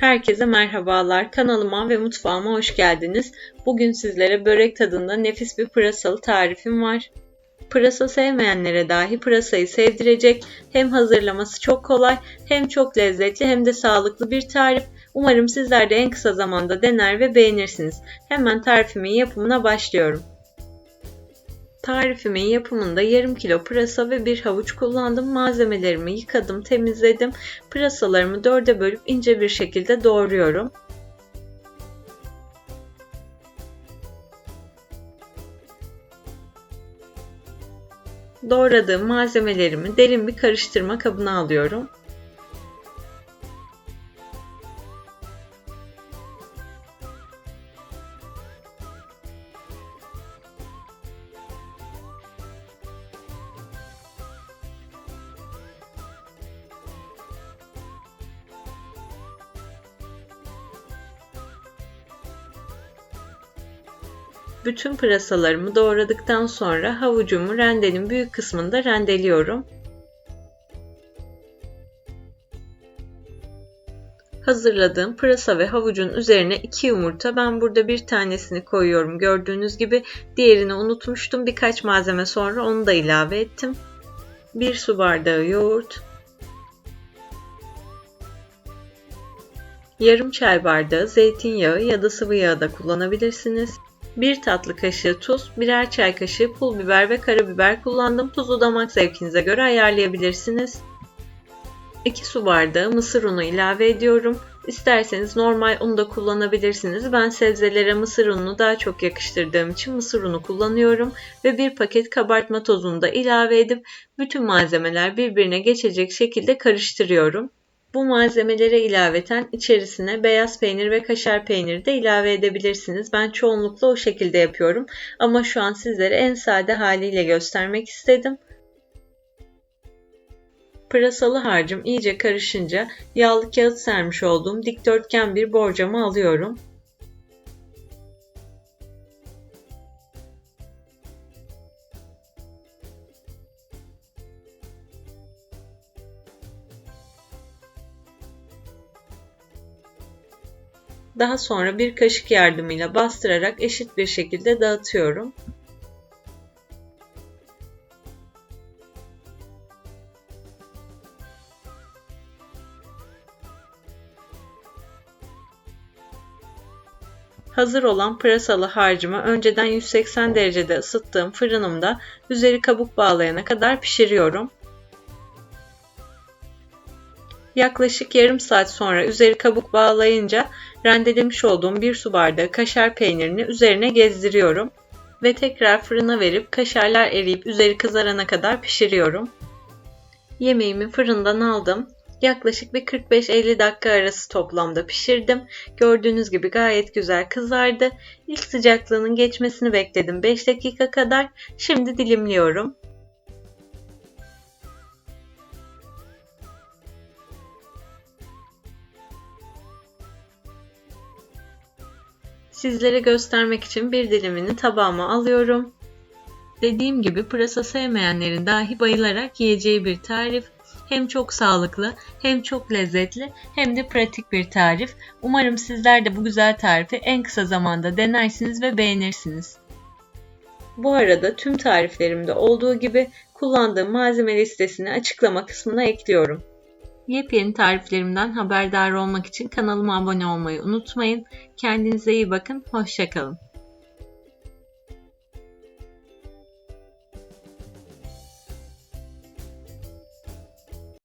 Herkese merhabalar. Kanalıma ve mutfağıma hoş geldiniz. Bugün sizlere börek tadında nefis bir pırasalı tarifim var. Pırasa sevmeyenlere dahi pırasayı sevdirecek, hem hazırlaması çok kolay, hem çok lezzetli hem de sağlıklı bir tarif. Umarım sizler de en kısa zamanda dener ve beğenirsiniz. Hemen tarifimin yapımına başlıyorum. Tarifimin yapımında yarım kilo pırasa ve bir havuç kullandım. Malzemelerimi yıkadım, temizledim. Pırasalarımı dörde bölüp ince bir şekilde doğruyorum. Doğradığım malzemelerimi derin bir karıştırma kabına alıyorum. Bütün pırasalarımı doğradıktan sonra havucumu rendenin büyük kısmında rendeliyorum. Hazırladığım pırasa ve havucun üzerine 2 yumurta. Ben burada bir tanesini koyuyorum. Gördüğünüz gibi diğerini unutmuştum. Birkaç malzeme sonra onu da ilave ettim. 1 su bardağı yoğurt. Yarım çay bardağı zeytinyağı ya da sıvı yağ da kullanabilirsiniz. 1 tatlı kaşığı tuz, birer çay kaşığı pul biber ve karabiber kullandım. Tuzu damak zevkinize göre ayarlayabilirsiniz. 2 su bardağı mısır unu ilave ediyorum. İsterseniz normal un da kullanabilirsiniz. Ben sebzelere mısır ununu daha çok yakıştırdığım için mısır unu kullanıyorum ve bir paket kabartma tozunu da ilave edip bütün malzemeler birbirine geçecek şekilde karıştırıyorum. Bu malzemelere ilaveten içerisine beyaz peynir ve kaşar peyniri de ilave edebilirsiniz. Ben çoğunlukla o şekilde yapıyorum ama şu an sizlere en sade haliyle göstermek istedim. Pırasalı harcım iyice karışınca yağlı kağıt sermiş olduğum dikdörtgen bir borcamı alıyorum. Daha sonra bir kaşık yardımıyla bastırarak eşit bir şekilde dağıtıyorum. Hazır olan pırasalı harcımı önceden 180 derecede ısıttığım fırınımda üzeri kabuk bağlayana kadar pişiriyorum. Yaklaşık yarım saat sonra üzeri kabuk bağlayınca rendelemiş olduğum bir su bardağı kaşar peynirini üzerine gezdiriyorum ve tekrar fırına verip kaşarlar eriyip üzeri kızarana kadar pişiriyorum. Yemeğimi fırından aldım. Yaklaşık bir 45-50 dakika arası toplamda pişirdim. Gördüğünüz gibi gayet güzel kızardı. İlk sıcaklığının geçmesini bekledim 5 dakika kadar. Şimdi dilimliyorum. Sizlere göstermek için bir dilimini tabağıma alıyorum. Dediğim gibi pırasa sevmeyenlerin dahi bayılarak yiyeceği bir tarif. Hem çok sağlıklı, hem çok lezzetli, hem de pratik bir tarif. Umarım sizler de bu güzel tarifi en kısa zamanda denersiniz ve beğenirsiniz. Bu arada tüm tariflerimde olduğu gibi kullandığım malzeme listesini açıklama kısmına ekliyorum. Yepyeni tariflerimden haberdar olmak için kanalıma abone olmayı unutmayın. Kendinize iyi bakın, hoşçakalın.